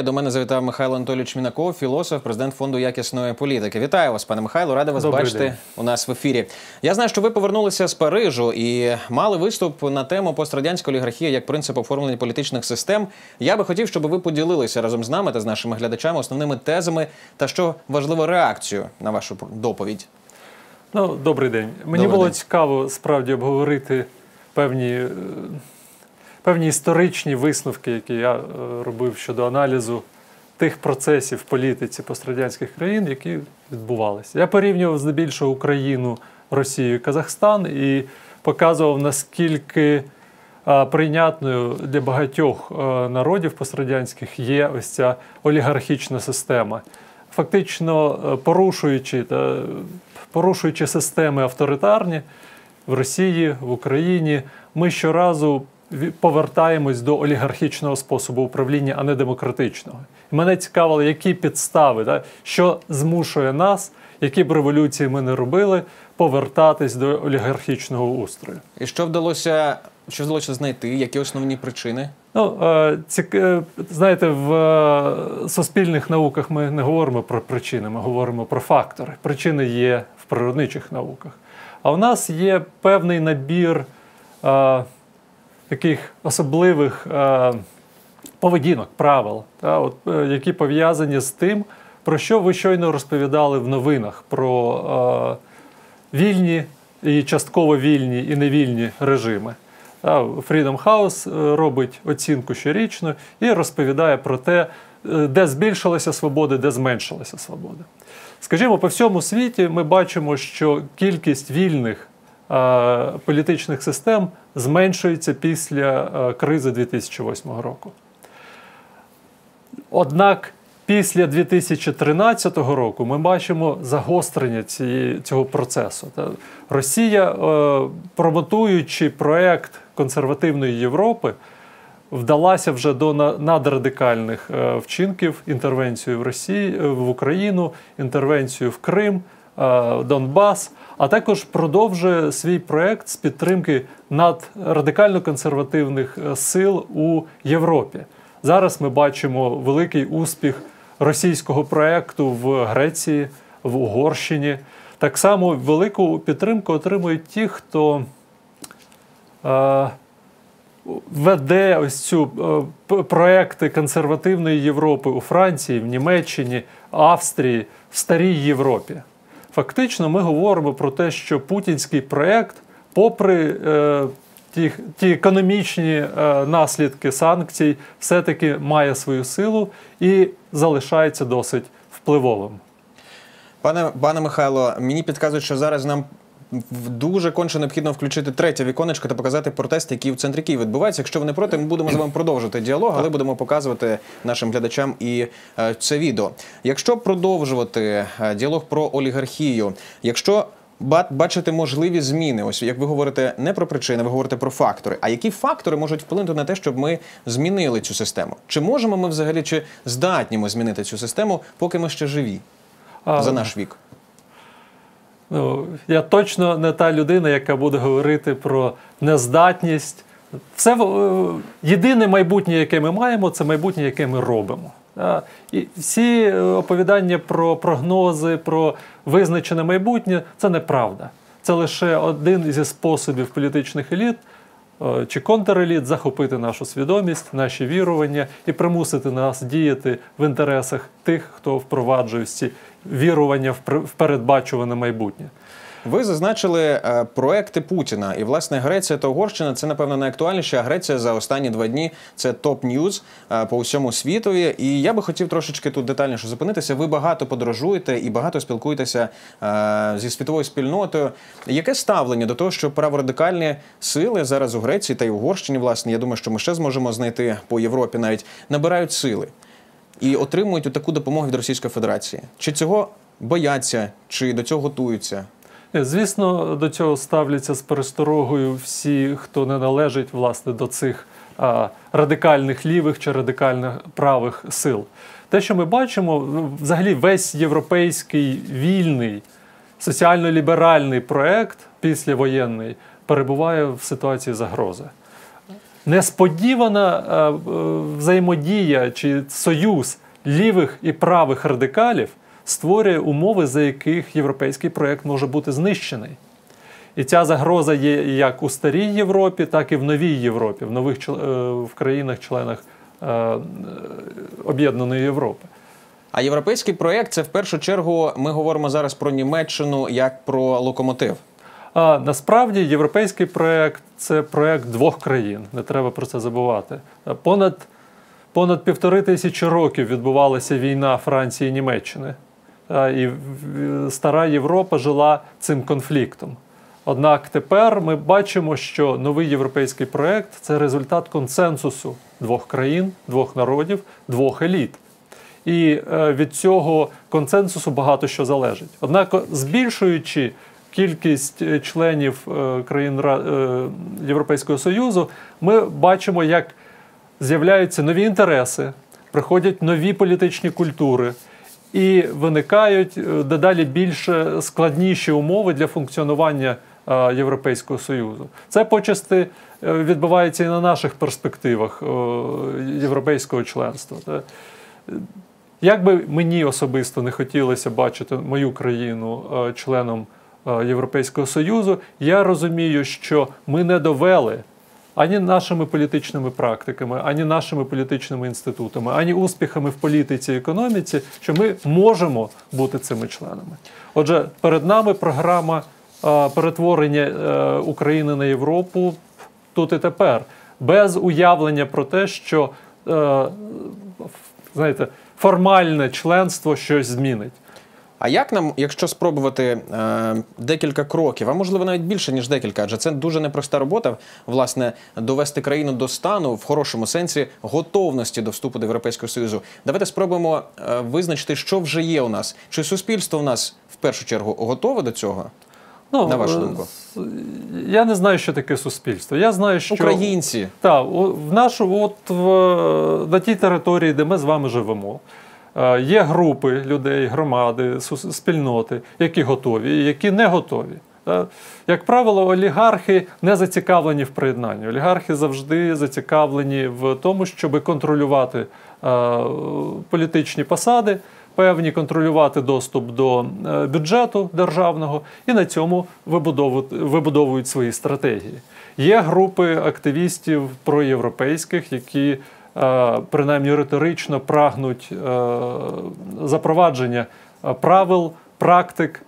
До мене завітав Михайло Анатолійович Мінаков, філософ, президент фонду якісної політики. Вітаю вас, пане Михайло. Радий вас Добрий бачити день. у нас в ефірі. Я знаю, що ви повернулися з Парижу і мали виступ на тему пострадянська олігархія як принцип оформлення політичних систем. Я би хотів, щоб ви поділилися разом з нами та з нашими глядачами основними тезами та що важливо реакцію на вашу доповідь. Ну, добрий день. Мені Добрий було день. цікаво справді обговорити певні, е, певні історичні висновки, які я е, робив щодо аналізу тих процесів в політиці пострадянських країн, які відбувалися. Я порівнював здебільшого Україну, Росію і Казахстан і показував, наскільки прийнятною для багатьох е, народів пострадянських є ось ця олігархічна система. Фактично е, порушуючи, та, порушуючи системи авторитарні в Росії, в Україні, ми щоразу повертаємось до олігархічного способу управління, а не демократичного. І мене цікавило, які підстави, да, що змушує нас, які б революції ми не робили, повертатись до олігархічного устрою. І що вдалося, що вдалося знайти? Які основні причини? Ну, е, цік... е, знаєте, в е, суспільних науках ми не говоримо про причини, ми говоримо про фактори. Причини є в природничих науках. А в нас є певний набір таких особливих е, поведінок, правил, та, от, е, які пов'язані з тим, про що ви щойно розповідали в новинах про е, вільні і частково вільні і невільні режими. Freedom House е, робить оцінку щорічно і розповідає про те, е, де збільшилася свобода, де зменшилася свобода. Скажімо, по всьому світі ми бачимо, що кількість вільних е, політичних систем зменшується після е, кризи 2008 року. Однак після 2013 року ми бачимо загострення цієї, цього процесу. Росія, е, промотуючи проект консервативної Європи, вдалася вже до надрадикальних е, вчинків інтервенцію в Росії в Україну, інтервенцію в Крим, Донбас, а також продовжує свій проект з підтримки надрадикально консервативних е, сил у Європі. Зараз ми бачимо великий успіх російського проекту в Греції, в Угорщині. Так само велику підтримку отримують ті, хто е, веде ось цю е, проекти консервативної Європи у Франції, в Німеччині, Австрії, в старій Європі. Фактично, ми говоримо про те, що путінський проект, попри е, ті, ті економічні е, наслідки санкцій, все-таки має свою силу і залишається досить впливовим. Пане пане Михайло, мені підказують, що зараз нам дуже конче необхідно включити третє віконечко та показати протест, який в центрі Києва відбувається. Якщо ви не проти, ми будемо з вами продовжувати діалог, але будемо показувати нашим глядачам і е, це відео. Якщо продовжувати е, діалог про олігархію, якщо ба- бачити можливі зміни, ось як ви говорите не про причини, ви говорите про фактори. А які фактори можуть вплинути на те, щоб ми змінили цю систему? Чи можемо ми взагалі чи здатні ми змінити цю систему, поки ми ще живі за наш вік? Ну, я точно не та людина, яка буде говорити про нездатність. Все е, єдине майбутнє, яке ми маємо, це майбутнє, яке ми робимо. І всі е, оповідання про прогнози, про визначене майбутнє це неправда. Це лише один зі способів політичних еліт е, чи контреліт захопити нашу свідомість, наші вірування і примусити нас діяти в інтересах тих, хто впроваджує ці вірування в пер- передбачуване майбутнє. Ви зазначили е, проекти Путіна, і власне Греція та Угорщина це напевно найактуальніше. А Греція за останні два дні це топ ньюз е, по всьому світові. І я би хотів трошечки тут детальніше зупинитися. Ви багато подорожуєте і багато спілкуєтеся е, зі світовою спільнотою. Яке ставлення до того, що праворадикальні сили зараз у Греції та й Угорщині, власне, я думаю, що ми ще зможемо знайти по Європі навіть набирають сили і отримують таку допомогу від Російської Федерації? Чи цього бояться, чи до цього готуються? Е, Звісно, до цього ставляться з пересторогою всі, хто не належить власне до цих а, радикальних лівих чи радикальних правих сил. Те, що ми бачимо, ну, взагалі весь європейський вільний соціально-ліберальний проект післявоєнний перебуває в ситуації загрози. Несподівана е, е, взаємодія чи союз лівих і правих радикалів створює умови, за яких європейський проєкт може бути знищений. І ця загроза є як у старій Європі, так і в новій Європі, в нових в країнах-членах Об'єднаної Європи. А європейський проєкт це в першу чергу ми говоримо зараз про Німеччину як про локомотив. А насправді європейський проєкт це проєкт двох країн. Не треба про це забувати. Понад понад півтори тисячі років відбувалася війна Франції і Німеччини. І стара Європа жила цим конфліктом. Однак тепер ми бачимо, що новий європейський проєкт це результат консенсусу двох країн, двох народів, двох еліт. І е, від цього консенсусу багато що залежить. Однак, збільшуючи кількість е, членів е, країн Європейського Союзу, ми бачимо, як з'являються нові інтереси, приходять нові політичні культури. І виникають дедалі більш складніші умови для функціонування Європейського Союзу. Це почасти відбувається і на наших перспективах європейського членства. Як би мені особисто не хотілося бачити мою країну е, членом е, Європейського Союзу, я розумію, що ми не довели ані нашими політичними практиками, ані нашими політичними інститутами, ані успіхами в політиці і економіці, що ми можемо бути цими членами. Отже, перед нами програма е, перетворення України на Європу тут і тепер, без уявлення про те, що знаєте формальне членство щось змінить. А як нам, якщо спробувати е, декілька кроків, а можливо навіть більше ніж декілька, адже це дуже непроста робота, власне, довести країну до стану в хорошому сенсі готовності до вступу до Європейського Союзу. Давайте спробуємо е, визначити, що вже є у нас. Чи суспільство у нас в першу чергу готове до цього? Ну, на вашу думку? Я не знаю, що таке суспільство. Я знаю, що українці Так, в нашу, от в на тій території, де ми з вами живемо. Е, є групи людей, громади, спільноти, які готові, які не готові. Як правило, олігархи не зацікавлені в приєднанні. Олігархи завжди зацікавлені в тому, щоб контролювати е, політичні посади певні контролювати доступ до е, бюджету державного і на цьому вибудовують свої стратегії. Є групи активістів проєвропейських, які принаймні риторично прагнуть е, запровадження правил. Практик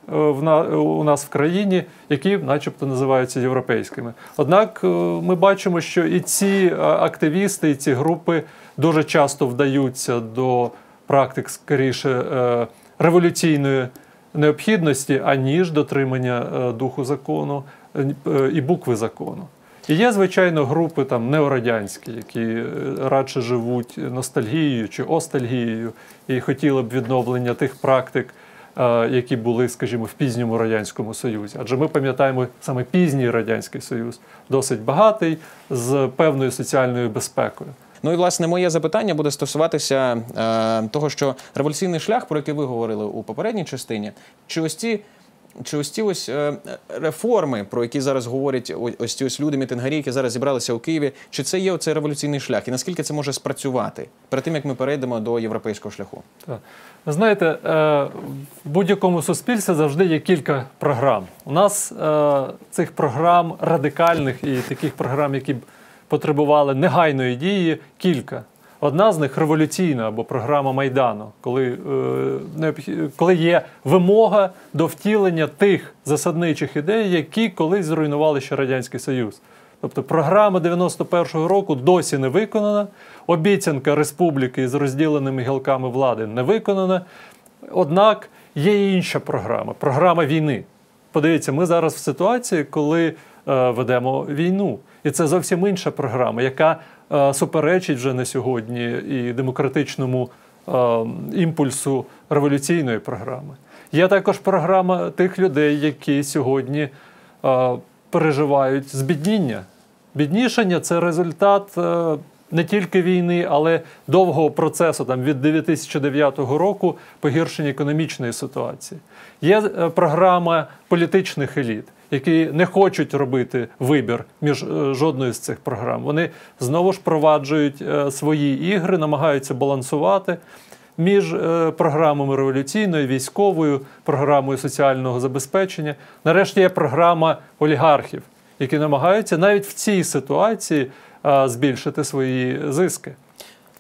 у нас в країні, які, начебто, називаються європейськими. Однак ми бачимо, що і ці активісти, і ці групи дуже часто вдаються до практик скоріше е, революційної необхідності, аніж дотримання е, духу закону е, і букви закону. І є, звичайно, групи там неорадянські, які радше живуть ностальгією чи остальгією, і хотіли б відновлення тих практик, які були, скажімо, в пізньому радянському союзі. Адже ми пам'ятаємо саме пізній радянський союз, досить багатий з певною соціальною безпекою. Ну і власне моє запитання буде стосуватися е, того, що революційний шлях, про який ви говорили у попередній частині, чи ось ці. Чи ось ці ось е, реформи, про які зараз говорять ось ці ось люди, мітингарі, які зараз зібралися у Києві, чи це є оцей революційний шлях? І наскільки це може спрацювати перед тим, як ми перейдемо до європейського шляху? Так. Ви знаєте, е, в будь-якому суспільстві завжди є кілька програм. У нас е, цих програм радикальних і таких програм, які б потребували негайної дії кілька. Одна з них революційна або програма Майдану, коли е, коли є вимога до втілення тих засадничих ідей, які колись зруйнували ще Радянський Союз. Тобто програма 91-го року досі не виконана, обіцянка республіки з розділеними гілками влади не виконана. Однак є інша програма програма війни. Подивіться, ми зараз в ситуації, коли е, ведемо війну. І це зовсім інша програма, яка суперечить вже на сьогодні і демократичному е, імпульсу революційної програми. Є також програма тих людей, які сьогодні е, переживають збідніння. Біднішання це результат. Е, не тільки війни, але довгого процесу там від 2009 року погіршення економічної ситуації. Є е, програма політичних еліт, які не хочуть робити вибір між е, жодною з цих програм. Вони знову ж проваджують е, свої ігри, намагаються балансувати. Між е, програмами революційною, військовою, програмою соціального забезпечення. Нарешті є програма олігархів, які намагаються навіть в цій ситуації збільшити свої зиски,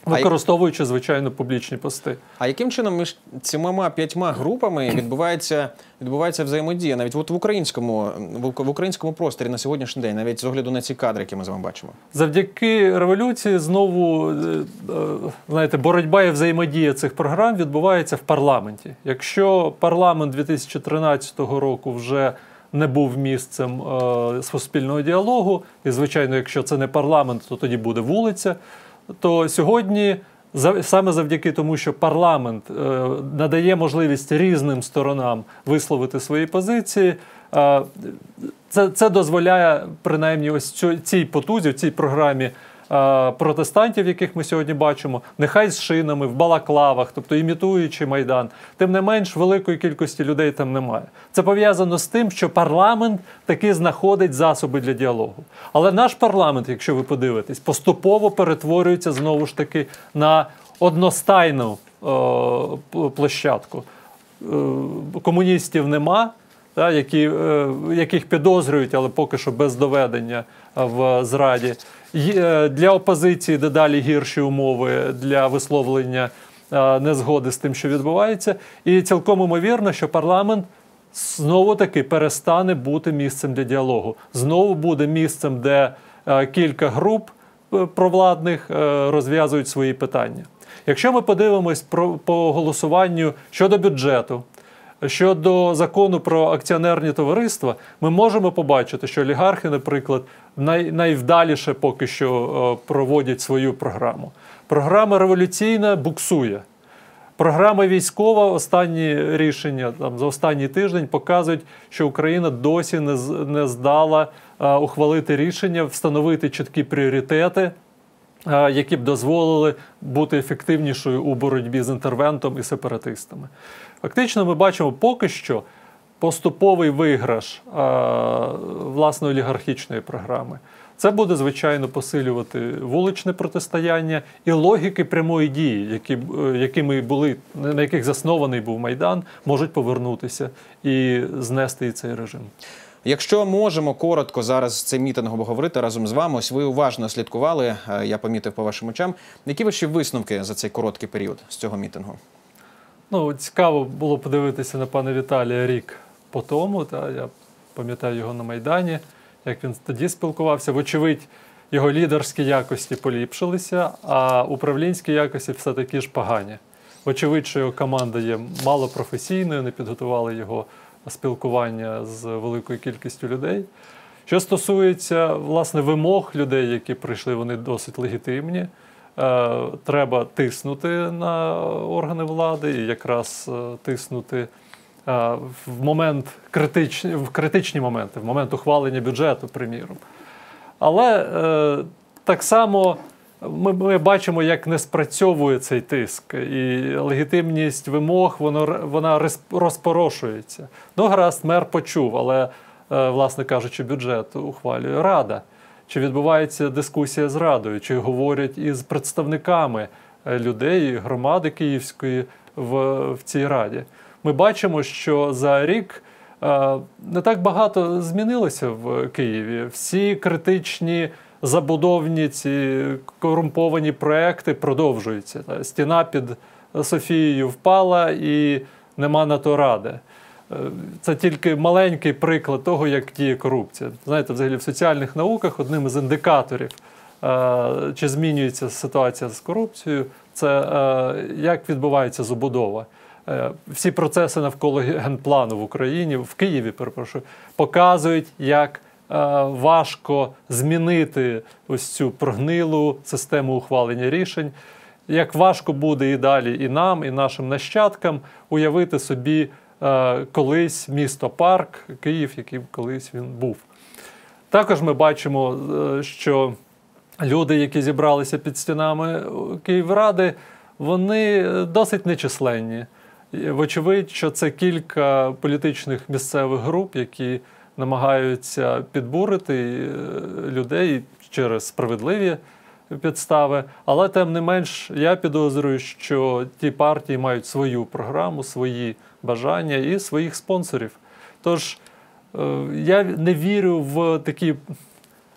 використовуючи звичайно публічні пости. А яким чином між цими п'ятьма групами відбувається, відбувається взаємодія навіть от в українському в, українському просторі на сьогоднішній день, навіть з огляду на ці кадри, які ми з вами бачимо? Завдяки революції знову е, е, знаєте, боротьба і взаємодія цих програм відбувається в парламенті. Якщо парламент 2013 року вже не був місцем е, суспільного діалогу, і звичайно, якщо це не парламент, то тоді буде вулиця. То сьогодні саме завдяки тому, що парламент е, надає можливість різним сторонам висловити свої позиції. е, це, це дозволяє принаймні ось цій потузі, цій програмі протестантів, яких ми сьогодні бачимо, нехай з шинами, в балаклавах, тобто імітуючи майдан. Тим не менш, великої кількості людей там немає. Це пов'язано з тим, що парламент таки знаходить засоби для діалогу. Але наш парламент, якщо ви подивитесь, поступово перетворюється знову ж таки на одностайну е, площадку. Е, комуністів нема, та, які, е, яких підозрюють, але поки що без доведення е, в зраді. Е, Для опозиції дедалі гірші умови для висловлення е, незгоди з тим, що відбувається. І цілком імовірно, що парламент знову таки перестане бути місцем для діалогу. Знову буде місцем, де е, кілька груп провладних розв'язують свої питання. Якщо ми подивимось про, по голосуванню щодо бюджету, щодо закону про акціонерні товариства, ми можемо побачити, що олігархи, наприклад, най, найвдаліше поки що е, проводять свою програму. Програма революційна буксує. Програма військова, останні рішення там за останній тиждень показують, що Україна досі не, не здала е, ухвалити рішення, встановити чіткі пріоритети, е, які б дозволили бути ефективнішою у боротьбі з інтервентом і сепаратистами. Фактично, ми бачимо поки що поступовий виграш е, власне олігархічної програми. Це буде звичайно посилювати вуличне протистояння і логіки прямої дії, які, е, якими були на яких заснований був майдан, можуть повернутися і знести і цей режим. Якщо можемо коротко зараз цей мітинг обговорити разом з вами, ось ви уважно слідкували, е, я помітив по вашим очам. Які ваші висновки за цей короткий період з цього мітингу? Ну, цікаво було подивитися на пана Віталія рік по тому. Та, я пам'ятаю його на Майдані, як він тоді спілкувався. Вочевидь, його лідерські якості поліпшилися, а управлінські якості все такі ж погані. Вочевидь, що його команда є малопрофесійною, не підготували його спілкування з великою кількістю людей. Що стосується власне вимог людей, які прийшли, вони досить легітимні. Е, Треба тиснути на органи влади і якраз е, тиснути в момент критичні, в критичні моменти, в момент ухвалення бюджету, приміром. Але е, так само ми, ми бачимо, як не спрацьовує цей тиск, і легітимність вимог воно, вона розпорошується. Ну, гаразд, мер почув, але, е, власне кажучи, бюджет ухвалює Рада. Чи відбувається дискусія з Радою, чи говорять із представниками е, людей, громади Київської в, в цій раді? Ми бачимо, що за рік е, не так багато змінилося в Києві. Всі критичні забудовні ці корумповані проекти продовжуються. Стіна під Софією впала і нема на то ради. Е, Це тільки маленький приклад того, як діє корупція. Знаєте, взагалі в соціальних науках одним із індикаторів, е, чи змінюється ситуація з корупцією, це як відбувається забудова. Е, Всі процеси навколо генплану в Україні, в Києві, перепрошую, показують, як е, важко змінити ось цю прогнилу систему ухвалення рішень. Як важко буде і далі і нам, і нашим нащадкам уявити собі е, колись місто парк, Київ, яким колись він був. Також ми бачимо, що люди, які зібралися під стінами Київради, вони досить нечисленні. Вочевидь, що це кілька політичних місцевих груп, які намагаються підбурити е, людей через справедливі підстави. Але тим не менш, я підозрюю, що ті партії мають свою програму, свої бажання і своїх спонсорів. Тож е, я не вірю в такі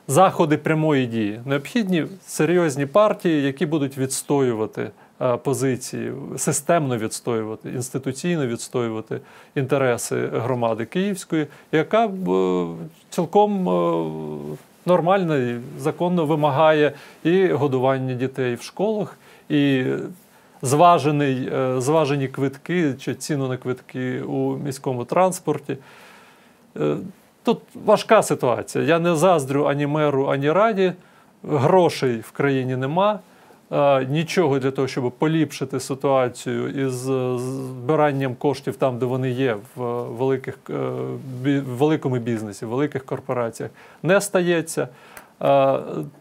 заходи прямої дії. Необхідні серйозні партії, які будуть відстоювати позиції, системно відстоювати, інституційно відстоювати інтереси громади Київської, яка е, цілком е, нормально і законно вимагає і годування дітей в школах, і зважений, е, зважені квитки чи ціну на квитки у міському транспорті. Е, Тут важка ситуація. Я не заздрю ані меру, ані раді. Грошей в країні нема. Нічого для того, щоб поліпшити ситуацію із е, збиранням коштів там, де вони є, в е, великих, е, в великому бізнесі, в великих корпораціях, не стається.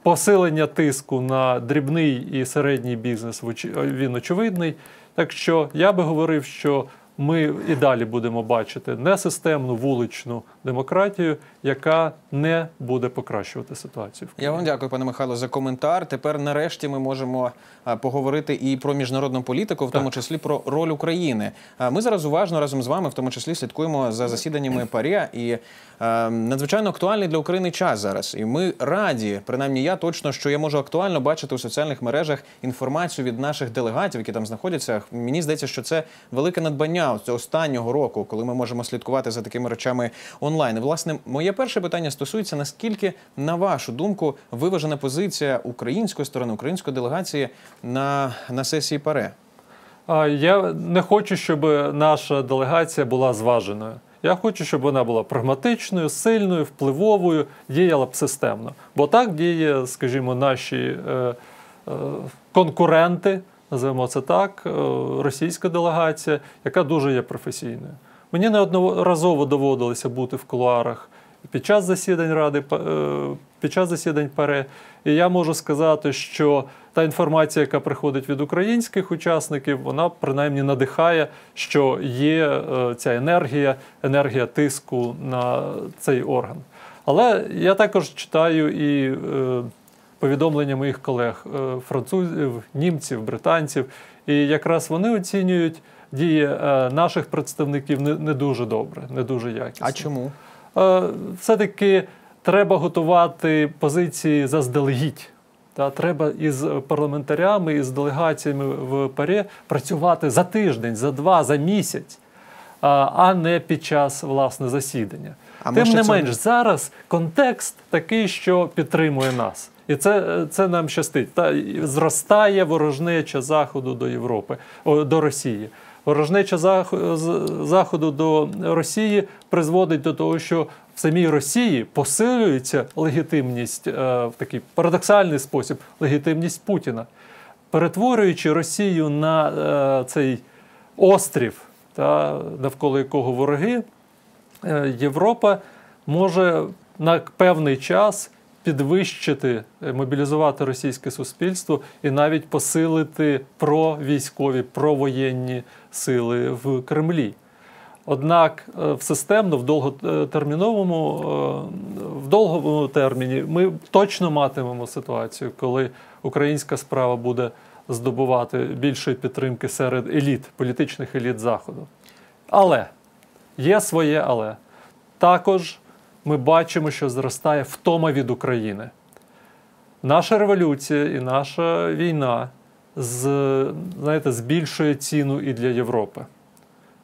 Посилення тиску на дрібний і середній бізнес він очевидний. Так що я би говорив, що ми і далі будемо бачити несистемну вуличну демократію, яка не буде покращувати ситуацію. Я вам дякую, пане Михайло, за коментар. Тепер, нарешті, ми можемо поговорити і про міжнародну політику, в тому числі про роль України. Ми зараз уважно разом з вами, в тому числі, слідкуємо за засіданнями ПАРЄ. І е, надзвичайно актуальний для України час зараз. І ми раді, принаймні я точно, що я можу актуально бачити у соціальних мережах інформацію від наших делегатів, які там знаходяться. Мені здається, що це велике надбання ось останнього року, коли ми можемо слідкувати за такими речами онлайн. Власне, моє перше питання стосується наскільки, на вашу думку, виважена позиція української сторони, української делегації на, на сесії ПАРЕ. Я не хочу, щоб наша делегація була зваженою. Я хочу, щоб вона була прагматичною, сильною, впливовою, діяла б системно. Бо так діє, скажімо, наші е, е, конкуренти, називаємо це так, е, російська делегація, яка дуже є професійною. Мені неодноразово доводилося бути в кулуарах під час засідань Ради, е, під час засідань ПАРЕ. І я можу сказати, що та інформація, яка приходить від українських учасників, вона принаймні надихає, що є е, ця енергія, енергія тиску на цей орган. Але я також читаю і повідомлення моїх колег е, французів, німців, британців, і якраз вони оцінюють дії е, наших представників не, дуже добре, не дуже якісно. А чому? Е, все-таки треба готувати позиції заздалегідь. Та треба із парламентарями, із делегаціями в ПАРЄ працювати за тиждень, за два, за місяць, а- не під час власне засідання. А Тим не менш, зараз контекст такий, що підтримує нас. І це, це нам щастить. Та зростає ворожнеча Заходу до Європи, до Росії. Ворожнеча Заходу до Росії призводить до того, що в самій Росії посилюється легітимність е, в такий парадоксальний спосіб, легітимність Путіна, перетворюючи Росію на е, цей острів, та, навколо якого вороги, е, Європа може на певний час підвищити, е, мобілізувати російське суспільство і навіть посилити провійськові, провоєнні сили в Кремлі. Однак е, в системно, в довготерміновому, е, в довгому терміні ми точно матимемо ситуацію, коли українська справа буде здобувати більшої підтримки серед еліт, політичних еліт Заходу. Але є своє але. Також ми бачимо, що зростає втома від України. Наша революція і наша війна з, знаєте, збільшує ціну і для Європи.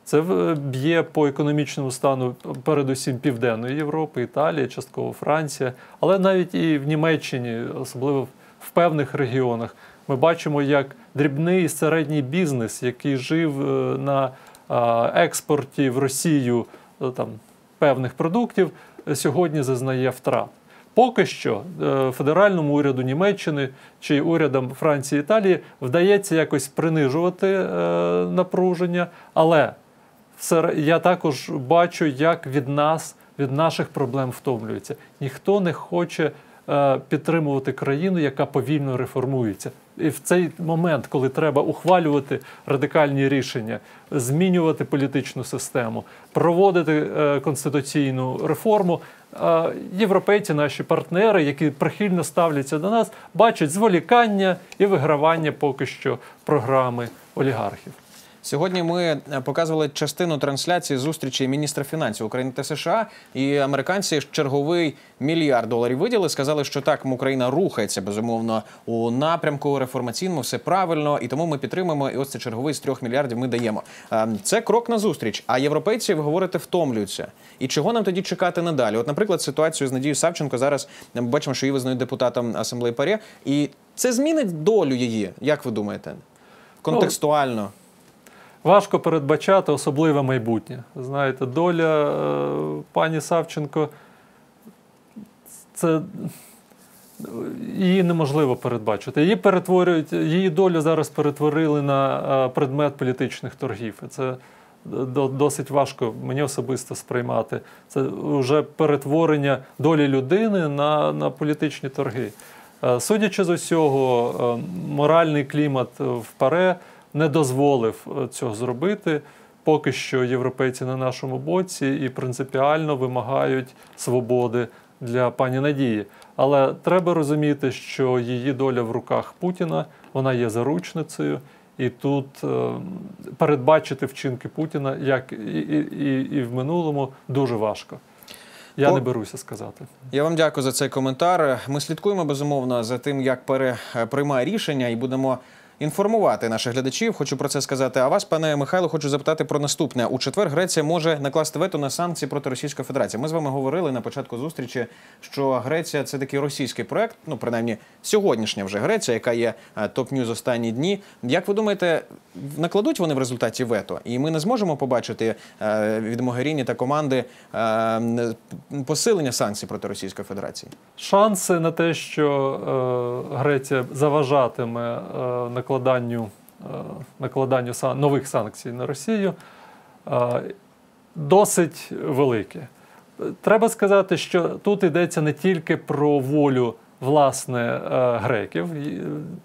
Це б'є по економічному стану, передусім Південної Європи, Італія, частково Франція, але навіть і в Німеччині, особливо в певних регіонах, ми бачимо, як дрібний і середній бізнес, який жив е, на експорті в Росію е, там, певних продуктів, сьогодні зазнає втрат. Поки що е, федеральному уряду Німеччини чи урядам Франції і Італії вдається якось принижувати е, напруження, але я також бачу, як від нас, від наших проблем втомлюються. Ніхто не хоче е, підтримувати країну, яка повільно реформується. І в цей момент, коли треба ухвалювати радикальні рішення, змінювати політичну систему, проводити е, конституційну реформу, е, європейці, наші партнери, які прихильно ставляться до нас, бачать зволікання і вигравання поки що програми олігархів. Сьогодні ми е, показували частину трансляції зустрічі міністра фінансів України та США, і американці черговий мільярд доларів виділи. Сказали, що так Україна рухається безумовно у напрямку реформаційному, все правильно, і тому ми підтримуємо. І ось це черговий з трьох мільярдів ми даємо. Е, Це крок на зустріч. А європейці, ви говорите, втомлюються. І чого нам тоді чекати надалі? От, наприклад, ситуацію з Надією Савченко зараз ми бачимо, що її визнають депутатом асамблеї ПАРЄ. І це змінить долю її, як ви думаєте? Контекстуально. Важко передбачати особливе майбутнє. Знаєте, доля е, пані Савченко це її неможливо передбачити. Її перетворюють, її долю зараз перетворили на е, предмет політичних торгів. І це досить важко мені особисто сприймати. Це вже перетворення долі людини на, на політичні торги. Е, Судячи з усього, моральний клімат в ПАРЕ не дозволив е, цього зробити. Поки що європейці на нашому боці і принципіально вимагають свободи для пані Надії. Але треба розуміти, що її доля в руках Путіна, вона є заручницею, і тут е, передбачити вчинки Путіна, як і, і, і, і в минулому, дуже важко. Я По- не беруся сказати. Я вам дякую за цей коментар. Ми слідкуємо безумовно за тим, як пере приймає рішення, і будемо інформувати наших глядачів. Хочу про це сказати. А вас, пане Михайло, хочу запитати про наступне. У четвер Греція може накласти вето на санкції проти Російської Федерації. Ми з вами говорили на початку зустрічі, що Греція це такий російський проект. Ну принаймні сьогоднішня вже Греція, яка є топ ньюз останні дні. Як ви думаєте, накладуть вони в результаті вето? І ми не зможемо побачити е, від Могеріні та команди е, посилення санкцій проти Російської Федерації? Шанси на те, що е, Греція заважатиме е, накладанню, е, накладанню нових санкцій на Росію, е, досить великі. Треба сказати, що тут йдеться не тільки про волю власне е, греків.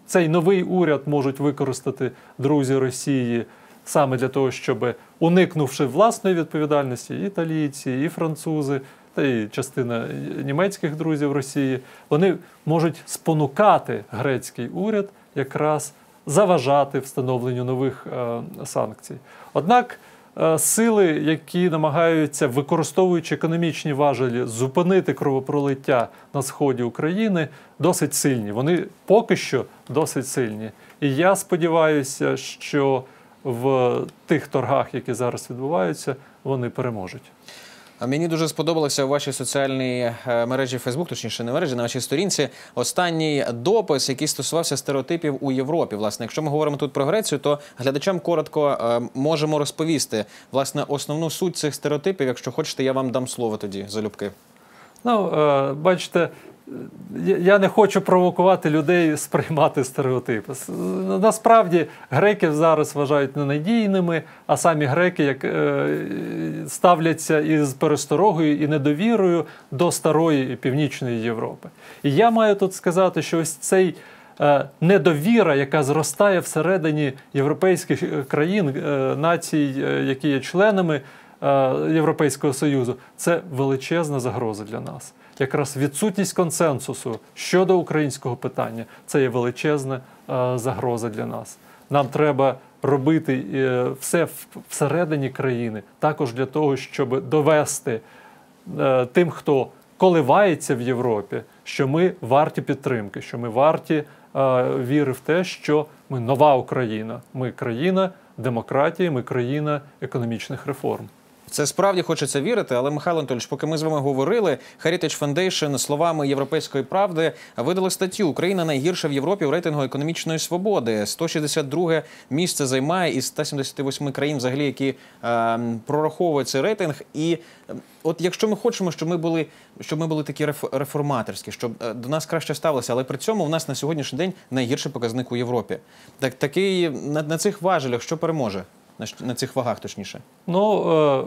Цей новий уряд можуть використати друзі Росії саме для того, щоб уникнувши власної відповідальності, і італійці, і французи, та й частина німецьких друзів Росії, вони можуть спонукати грецький уряд якраз заважати встановленню нових е, санкцій. Однак е, сили, які намагаються, використовуючи економічні важелі, зупинити кровопролиття на сході України, досить сильні. Вони поки що досить сильні. І я сподіваюся, що в тих торгах, які зараз відбуваються, вони переможуть. Мені дуже сподобалося у вашій соціальній е, мережі Фейсбук, точніше не мережі, на вашій сторінці. Останній допис, який стосувався стереотипів у Європі. Власне, якщо ми говоримо тут про Грецію, то глядачам коротко е, можемо розповісти власне основну суть цих стереотипів. Якщо хочете, я вам дам слово тоді залюбки. Ну, е, бачите, я- не хочу провокувати людей сприймати стереотипи. Насправді греків зараз вважають ненадійними, а самі греки як е, ставляться із пересторогою і недовірою до старої північної Європи. І я маю тут сказати, що ось цей. е, Недовіра, яка зростає всередині європейських е, країн, націй, які є членами Європейського Союзу, це величезна загроза для нас. Якраз відсутність консенсусу щодо українського питання це є величезна е, загроза для нас. Нам треба робити е, все всередині країни, також для того, щоб довести е, тим, хто коливається в Європі, що ми варті підтримки, що ми варті віри в те, що ми нова Україна. Ми країна демократії, ми країна економічних реформ. Це справді хочеться вірити, але Михайло Анатольович, поки ми з вами говорили, Heritage Foundation словами Європейської правди видали статтю Україна найгірша в Європі в рейтингу економічної свободи. 162 місце займає із 178 країн, взагалі, які е, прораховують цей рейтинг. І е, от якщо ми хочемо, щоб ми були, щоб ми були такі реф- реформаторські, щоб е, до нас краще ставилося, але при цьому в нас на сьогоднішній день найгірший показник у Європі. Так такий на, на цих важелях, що переможе? На, цих вагах, точніше. Ну, е,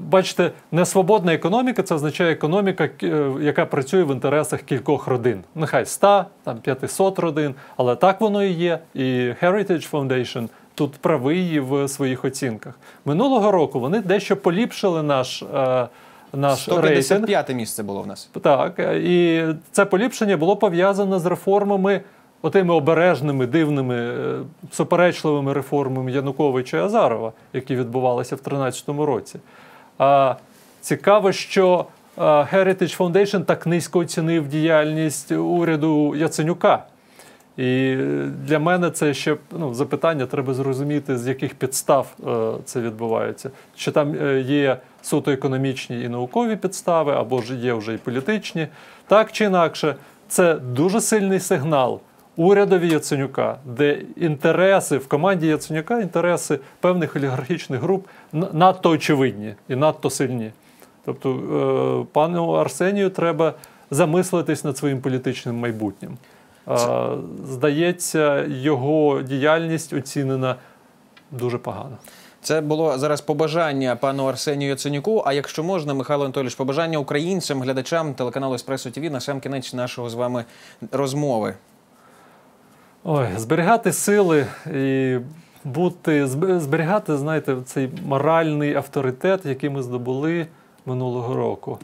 бачите, несвободна економіка це означає економіка, е, яка працює в інтересах кількох родин. Нехай 100, там 500 родин, але так воно і є. І Heritage Foundation тут правий в своїх оцінках. Минулого року вони дещо поліпшили наш, е, наш рейтинг. місце було в нас. Так, і це поліпшення було пов'язане з реформами, отими обережними, дивними, е, суперечливими реформами Януковича і Азарова, які відбувалися в 2013 році. А цікаво, що е, Heritage Foundation так низько оцінив діяльність уряду Яценюка. І для мене це ще ну, запитання, треба зрозуміти, з яких підстав е, це відбувається. Чи там є суто економічні і наукові підстави, або ж є вже і політичні. Так чи інакше, це дуже сильний сигнал урядові Яценюка, де інтереси в команді Яценюка, інтереси певних олігархічних груп надто очевидні і надто сильні. Тобто, е, пану Арсенію треба замислитись над своїм політичним майбутнім. Здається, його діяльність оцінена дуже погано. Це було зараз побажання пану Арсенію Яценюку. А якщо можна, Михайло Анатолійович, побажання українцям, глядачам телеканалу Еспресо ТВ на сам кінець нашого з вами розмови. Ой, зберігати сили і бути, зб- зберігати, знаєте, цей моральний авторитет, який ми здобули минулого року.